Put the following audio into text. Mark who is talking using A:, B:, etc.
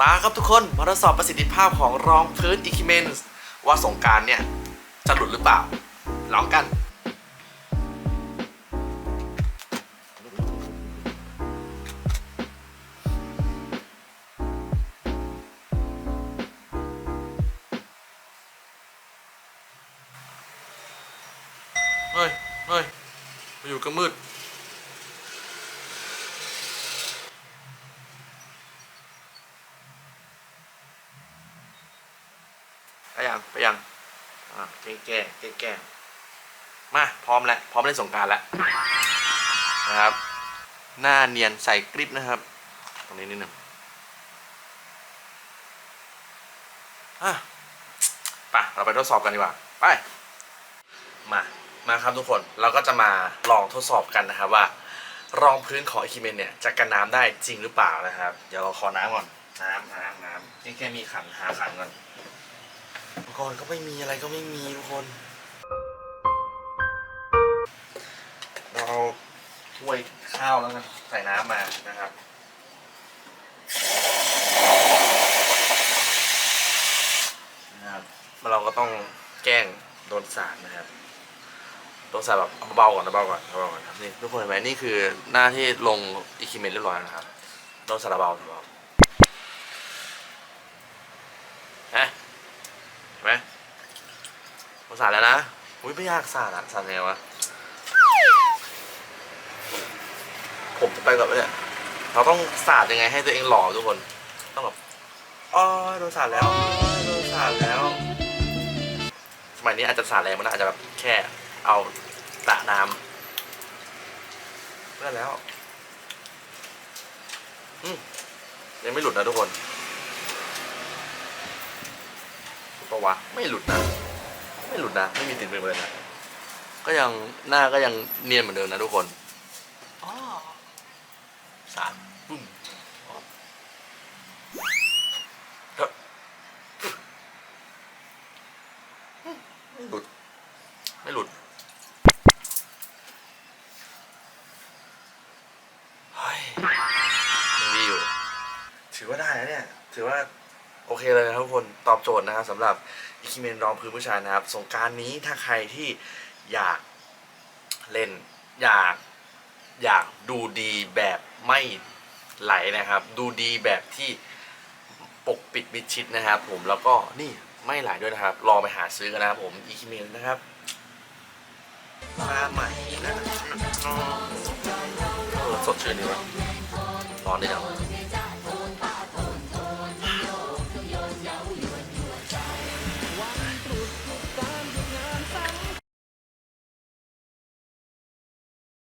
A: มาครับทุกคนมาทดสอบประสิทธิภาพของรองพื้นอีคิเมนส์ว่าสงการเนี่ย จะหลุดหรือเปล่า ลองกัน เฮ้ย เฮ้ย มาอยู่ก็มืด ไปยังไปยังอ่าแก้แก้แก้แก้มาพร้อมแล้วพร้อมเล่นสงการแล้วนะครับ หน้าเนียนใส่กริปนะครับ ตรงนี้นิดหนึ่งอะไปเราไปทดสอบกันดีกว่าไปมามาครับทุกคนเราก็จะมาลองทดสอบกันนะครับว่ารองพื้นของอิคิเมนเนี่ยจะกันน้ำได้จริงหรือเปล่านะครับ เดี๋ยวเราขอน้ำก่อน น้ำน้ำน้ำนี่แค่มีขันหาขันก่อน กรณ์ก็ไม่มีอะไรก็ไม่มีทุกคน เราเอาถ้วยข้าวแล้วกันใส่น้ำมานะครับนะครับแล้วเราก็ต้องแกล้งโดนสาดนะครับโดนสาดแบบเอาเบาๆก่อนนะเบาๆก่อนเบาๆก่อนครับนี่ทุกคนเห็นไหมนี่คือหน้าที่ลงอิคิเมนเรียบร้อยแล้วนะครับโดนสาดเบาๆเบาๆฮะเห็นไหมผมสาดแล้วนะ อุ้ยไม่ยากสาดอะสาดไงวะ ผมจะไปกับเนี่ย เราต้องสาดยังไงให้ตัวเองหล่อทุกคน ต้องแบบอ๋อโดนสาดแล้วโดนสาดแล้ว สมัยนี้อาจจะสาดแรงมันอาจจะแบบแค่เอาตะน้ำได้แล้ว อืมยังไม่หลุดนะทุกคน ปะวะไม่หลุดนะ ไม่หลุดนะ ไม่มีติดมือเลยนะ ก็ยังหน้าก็ยังเนียนเหมือนเดิมนะทุกคนอ้อสามปุ้มอ๋อเฮ้ยไม่หลุด ไม่หลุดเฮ้ยยังดีอยู่ ถือว่าได้นะเนี่ย ถือว่า โอเคเลยนะครับทุกคนตอบโจทย์นะครับสำหรับอิคิเมนรองพื้นผู้ชายนะครับ สงการนี้ถ้าใครที่อยากเล่นอยากอยากดูดีแบบไม่ไหลนะครับ ดูดีแบบที่ปกปิดมิดชิดนะครับผมแล้วก็นี่ไม่ไหลด้วยนะครับ รอไปหาซื้อกันนะครับผมอิคิเมนนะครับมาใหม่นะเออสดชื่นดีวะร้อนดีจัง Tá